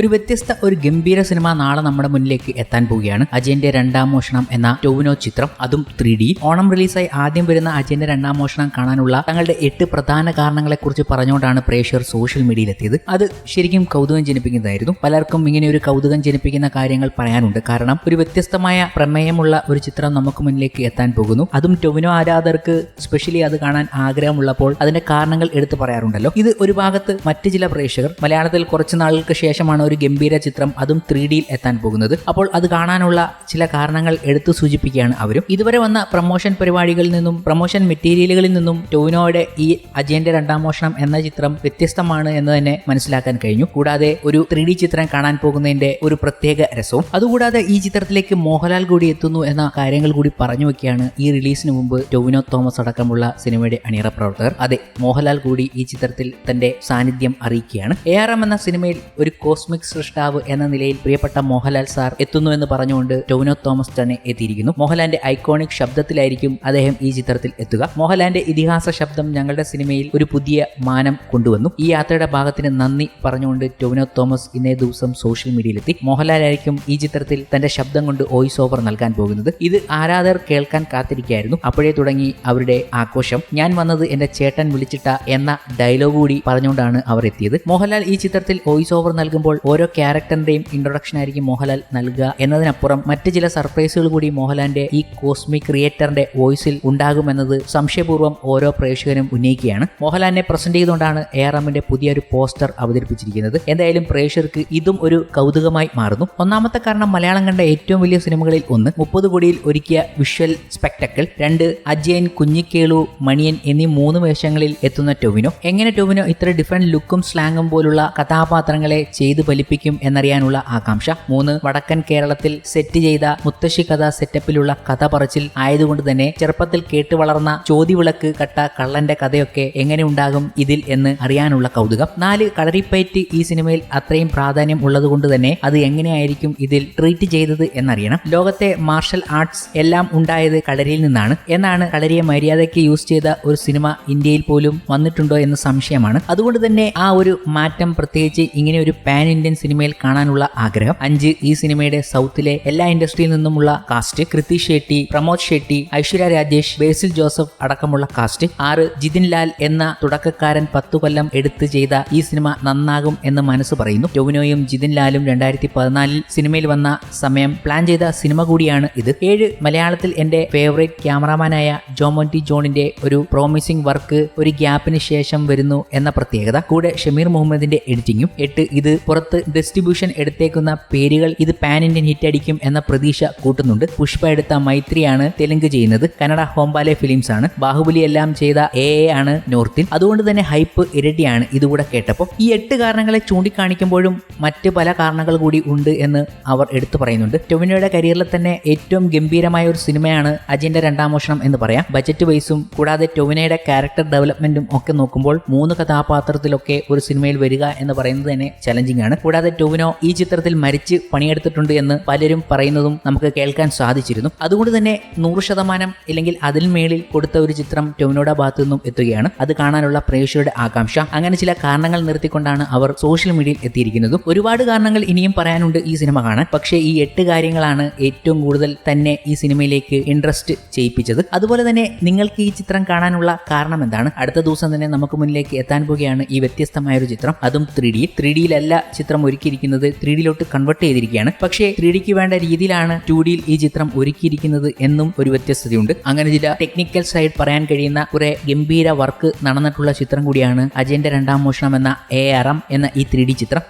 ഒരു വ്യത്യസ്ത ഒരു ഗംഭീര സിനിമ നാളെ നമ്മുടെ മുന്നിലേക്ക് എത്താൻ പോവുകയാണ്. അജയന്റെ രണ്ടാം മോഷണം എന്ന ടോവിനോ ചിത്രം അതും ത്രീ ഡി. ഓണം റിലീസായി ആദ്യം വരുന്ന അജയന്റെ രണ്ടാം മോഷണം കാണാനുള്ള തങ്ങളുടെ എട്ട് പ്രധാന കാരണങ്ങളെ കുറിച്ച് പറഞ്ഞുകൊണ്ടാണ് പ്രേക്ഷകർ സോഷ്യൽ മീഡിയയിൽ എത്തിയത് അത് ശരിക്കും കൗതുകം ജനിപ്പിക്കുന്നതായിരുന്നു. പലർക്കും ഇങ്ങനെ ഒരു കൗതുകം ജനിപ്പിക്കുന്ന കാര്യങ്ങൾ പറയാനുണ്ട്. കാരണം ഒരു വ്യത്യസ്തമായ പ്രമേയമുള്ള ഒരു ചിത്രം നമുക്ക് മുന്നിലേക്ക് എത്താൻ പോകുന്നു. അതും ടൊവിനോ ആരാധകർക്ക് സ്പെഷ്യലി അത് കാണാൻ ആഗ്രഹമുള്ളപ്പോൾ അതിന്റെ കാരണങ്ങൾ എടുത്തു പറയാറുണ്ടല്ലോ. ഇത് ഒരു ഭാഗത്ത് മറ്റ് ചില പ്രേക്ഷകർ മലയാളത്തിൽ കുറച്ച് നാളുകൾക്ക് ശേഷമാണ് ഒരു ഗംഭീര ചിത്രം അതും ത്രീ ഡിയിൽ എത്താൻ പോകുന്നത്. അപ്പോൾ അത് കാണാനുള്ള ചില കാരണങ്ങൾ എടുത്തു സൂചിപ്പിക്കുകയാണ് അവരും. ഇതുവരെ വന്ന പ്രൊമോഷൻ പരിപാടികളിൽ നിന്നും പ്രൊമോഷൻ മെറ്റീരിയലുകളിൽ നിന്നും ടോവിനോയുടെ ഈ അജയന്റെ രണ്ടാം മോഷണം എന്ന ചിത്രം വ്യത്യസ്തമാണ് എന്ന് തന്നെ മനസ്സിലാക്കാൻ കഴിഞ്ഞു. കൂടാതെ ഒരു ത്രീ ഡി ചിത്രം കാണാൻ പോകുന്നതിന്റെ ഒരു പ്രത്യേക രസവും. അതുകൂടാതെ ഈ ചിത്രത്തിലേക്ക് മോഹൻലാൽ കൂടി എത്തുന്നു എന്ന കാര്യങ്ങൾ കൂടി പറഞ്ഞു വെക്കുകയാണ് ഈ റിലീസിന് മുമ്പ് ടോവിനോ തോമസ് അടക്കമുള്ള സിനിമയുടെ അണിയറ പ്രവർത്തകർ. അതെ മോഹൻലാൽ കൂടി ഈ ചിത്രത്തിൽ തന്റെ സാന്നിധ്യം അറിയിക്കുകയാണ്. എ ആർ എം എന്ന സിനിമയിൽ ഒരു കോസ്മിക് സൃഷ്ടാവ് എന്ന നിലയിൽ പ്രിയപ്പെട്ട മോഹൻലാൽ സാർ എത്തുന്നു എന്ന് പറഞ്ഞുകൊണ്ട് ടോവിനോ തോമസ് തന്നെ എത്തിയിരിക്കുന്നു. മോഹൻലാലിന്റെ ഐക്കോണിക് ശബ്ദത്തിലായിരിക്കും അദ്ദേഹം ഈ ചിത്രത്തിൽ എത്തുക. മോഹൻലാലിന്റെ ഇതിഹാസ ശബ്ദം ഞങ്ങളുടെ സിനിമയിൽ ഒരു പുതിയ മാനം കൊണ്ടുവന്നു. ഈ യാത്രയുടെ ഭാഗത്തിന് നന്ദി പറഞ്ഞുകൊണ്ട് ടോവിനോ തോമസ് ഇന്നേ ദിവസം സോഷ്യൽ മീഡിയയിലെത്തി. മോഹൻലാലായിരിക്കും ഈ ചിത്രത്തിൽ തന്റെ ശബ്ദം കൊണ്ട് വോയിസ് ഓവർ നൽകാൻ പോകുന്നത്. ഇത് ആരാധകർ കേൾക്കാൻ കാത്തിരിക്കുകയായിരുന്നു. അപ്പോഴേ തുടങ്ങി അവരുടെ ആഘോഷം. ഞാൻ വന്നത് എന്റെ ചേട്ടൻ വിളിച്ചിട്ട എന്ന ഡയലോഗ് കൂടി പറഞ്ഞുകൊണ്ടാണ് അവർ എത്തിയത്. മോഹൻലാൽ ഈ ചിത്രത്തിൽ വോയിസ് ഓവർ നൽകുമ്പോൾ ഓരോ ക്യാരക്ടറിന്റെയും ഇൻട്രൊഡക്ഷൻ ആയിരിക്കും മോഹൻലാൽ നൽകുക. എന്നതിനപ്പുറം മറ്റ് ചില സർപ്രൈസുകൾ കൂടി മോഹൻലാലിന്റെ ഈ കോസ്മിക് ക്രിയേറ്ററിന്റെ വോയിസിൽ ഉണ്ടാകുമെന്നത് സംശയപൂർവം ഓരോ പ്രേക്ഷകരും ഉന്നയിക്കുകയാണ്. മോഹൻലാലിനെ പ്രസന്റ് ചെയ്തുകൊണ്ടാണ് എ ആർ എമ്മിന്റെ പുതിയൊരു പോസ്റ്റർ അവതരിപ്പിച്ചിരിക്കുന്നത്. എന്തായാലും പ്രേക്ഷകർക്ക് ഇതും ഒരു കൗതുകമായി മാറുന്നു. ഒന്നാമത്തെ കാരണം മലയാളം കണ്ട ഏറ്റവും വലിയ സിനിമകളിൽ ഒന്ന്. മുപ്പത് കോടിയിൽ ഒരുക്കിയ വിഷ്വൽ സ്പെക്ടക്കിൾ രണ്ട് അജയൻ കുഞ്ഞിക്കേളു മണിയൻ എന്നീ മൂന്ന് വേഷങ്ങളിൽ എത്തുന്ന ടൊവിനോ. എങ്ങനെ ടൊവിനോ ഇത്ര ഡിഫറെന്റ് ലുക്കും സ്ലാങ്ങും പോലുള്ള കഥാപാത്രങ്ങളെ ചെയ്തു ഫലിപ്പിക്കും എന്നറിയാനുള്ള ആകാംക്ഷ. മൂന്ന് വടക്കൻ കേരളത്തിൽ സെറ്റ് ചെയ്ത മുത്തശ്ശി കഥ സെറ്റപ്പിലുള്ള കഥ പറച്ചിൽ ആയതുകൊണ്ട് തന്നെ ചെറുപ്പത്തിൽ കേട്ടു വളർന്ന ചോതിവിളക്ക് കട്ട കള്ളന്റെ കഥയൊക്കെ എങ്ങനെ ഉണ്ടാകും ഇതിൽ എന്ന് അറിയാനുള്ള കൗതുകം. നാല് കളരിപ്പയറ്റ് ഈ സിനിമയിൽ അത്രയും പ്രാധാന്യം ഉള്ളതുകൊണ്ട് തന്നെ അത് എങ്ങനെയായിരിക്കും ഇതിൽ ട്രീറ്റ് ചെയ്തത് എന്നറിയണം. ലോകത്തെ മാർഷൽ ആർട്സ് എല്ലാം ഉണ്ടായത് കളരിയിൽ നിന്നാണ്. എന്നാണ് കളരിയെ മര്യാദയ്ക്ക് യൂസ് ചെയ്ത ഒരു സിനിമ ഇന്ത്യയിൽ പോലും വന്നിട്ടുണ്ടോ എന്ന സംശയമാണ്. അതുകൊണ്ട് തന്നെ ആ ഒരു മാറ്റം പ്രത്യേകിച്ച് ഇങ്ങനെ ഒരു പാൻ സിനിമയിൽ കാണാനുള്ള ആഗ്രഹം. അഞ്ച് ഈ സിനിമയുടെ സൗത്തിലെ എല്ലാ ഇൻഡസ്ട്രിയിൽ നിന്നുമുള്ള കാസ്റ്റ് കൃതി ഷെട്ടി പ്രമോദ് ഷെട്ടി ഐശ്വര്യ രാജേഷ് ബേസിൽ ജോസഫ് അടക്കമുള്ള കാസ്റ്റ്. ആറ് ജിതിൻ ലാൽ എന്ന തുടക്കക്കാരൻ പത്തു കൊല്ലം എടുത്ത് ചെയ്ത ഈ സിനിമ നന്നാകും എന്ന് മനസ്സ് പറയുന്നു. ടൊവിനോയും ജിതിൻ ലാലും രണ്ടായിരത്തി പതിനാലിൽ സിനിമയിൽ വന്ന സമയം പ്ലാൻ ചെയ്ത സിനിമ കൂടിയാണ് ഇത്. ഏഴ് മലയാളത്തിൽ എന്റെ ഫേവറേറ്റ് ക്യാമറാമാനായ ജോമോന്റി ജോണിന്റെ ഒരു പ്രോമിസിംഗ് വർക്ക് ഒരു ഗ്യാപ്പിന് ശേഷം വരുന്നു എന്ന പ്രത്യേകത. കൂടെ ഷമീർ മുഹമ്മദിന്റെ എഡിറ്റിംഗും എട്ട് ഇത് ഡിസ്ട്രിബ്യൂഷൻ എടുത്തേക്കുന്ന പേരുകൾ ഇത് പാൻ ഇന്ത്യൻ ഹിറ്റ് അടിക്കും എന്ന പ്രതീക്ഷ കൂട്ടുന്നുണ്ട്. പുഷ്പ എടുത്ത മൈത്രിയാണ് തെലുങ്ക് ചെയ്യുന്നത്. കന്നഡ ഹോംബാലെ ഫിലിംസ് ആണ്. ബാഹുബലി എല്ലാം ചെയ്ത എ എ ആണ് നോർത്തിൽ അതുകൊണ്ട് തന്നെ ഹൈപ്പ് ഇരട്ടിയാണ് ഇതുകൂടെ കേട്ടപ്പോൾ. ഈ എട്ട് കാരണങ്ങളെ ചൂണ്ടിക്കാണിക്കുമ്പോഴും മറ്റ് പല കാരണങ്ങൾ കൂടി ഉണ്ട് എന്ന് അവർ എടുത്തു പറയുന്നുണ്ട്. ടൊവിനോയുടെ കരിയറിൽ തന്നെ ഏറ്റവും ഗംഭീരമായ ഒരു സിനിമയാണ് അജിന്റെ രണ്ടാം മോഷണം എന്ന് പറയാം. ബജറ്റ് വൈസും കൂടാതെ ടൊവിനോയുടെ ക്യാരക്ടർ ഡെവലപ്മെന്റും ഒക്കെ നോക്കുമ്പോൾ മൂന്ന് കഥാപാത്രത്തിലൊക്കെ ഒരു സിനിമയിൽ വരിക എന്ന് പറയുന്നത് തന്നെ ചലഞ്ചിങ് ആണ്. കൂടാതെ ടോവിനോ ഈ ചിത്രത്തിൽ മരിച്ച് പണിയെടുത്തിട്ടുണ്ട് എന്ന് പലരും പറയുന്നതും നമുക്ക് കേൾക്കാൻ സാധിച്ചിരുന്നു. അതുകൊണ്ട് തന്നെ നൂറ് ശതമാനം ഇല്ലെങ്കിൽ അതിൽ മേളിൽ കൊടുത്ത ഒരു ചിത്രം ടോവിനോയുടെ ഭാഗത്തു നിന്നും എത്തുകയാണ്. അത് കാണാനുള്ള പ്രേക്ഷകരുടെ ആകാംക്ഷ. അങ്ങനെ ചില കാരണങ്ങൾ നിർത്തിക്കൊണ്ടാണ് അവർ സോഷ്യൽ മീഡിയയിൽ എത്തിയിരിക്കുന്നതും. ഒരുപാട് കാരണങ്ങൾ ഇനിയും പറയാനുണ്ട് ഈ സിനിമ കാണാൻ. പക്ഷേ ഈ എട്ട് കാര്യങ്ങളാണ് ഏറ്റവും കൂടുതൽ തന്നെ ഈ സിനിമയിലേക്ക് ഇൻട്രസ്റ്റ് ചെയ്യിപ്പിച്ചത്. അതുപോലെ തന്നെ നിങ്ങൾക്ക് ഈ ചിത്രം കാണാനുള്ള കാരണം എന്താണ്? അടുത്ത ദിവസം തന്നെ നമുക്ക് മുന്നിലേക്ക് എത്താൻ പോവുകയാണ് ഈ വ്യത്യസ്തമായ ഒരു ചിത്രം. അതും ത്രീ ഡി. ത്രീ ഡിയിലല്ല ചിത്രം ഒരുക്കിയിരിക്കുന്നത് ത്രീ ഡിയിലോട്ട് കൺവേർട്ട് ചെയ്തിരിക്കുകയാണ്. പക്ഷേ ത്രീ ഡിക്ക് വേണ്ട രീതിയിലാണ് ടു ഡിയിൽ ഈ ചിത്രം ഒരുക്കിയിരിക്കുന്നത് എന്നും ഒരു വ്യത്യസ്തതയുണ്ട്. അങ്ങനെ ചില ടെക്നിക്കൽ സൈഡ് പറയാൻ കഴിയുന്ന കുറെ ഗംഭീര വർക്ക് നടന്നിട്ടുള്ള ചിത്രം കൂടിയാണ് അജയന്റെ രണ്ടാം മോഷണം എന്ന എ ആർ എം എന്ന ഈ ത്രീ ഡി ചിത്രം.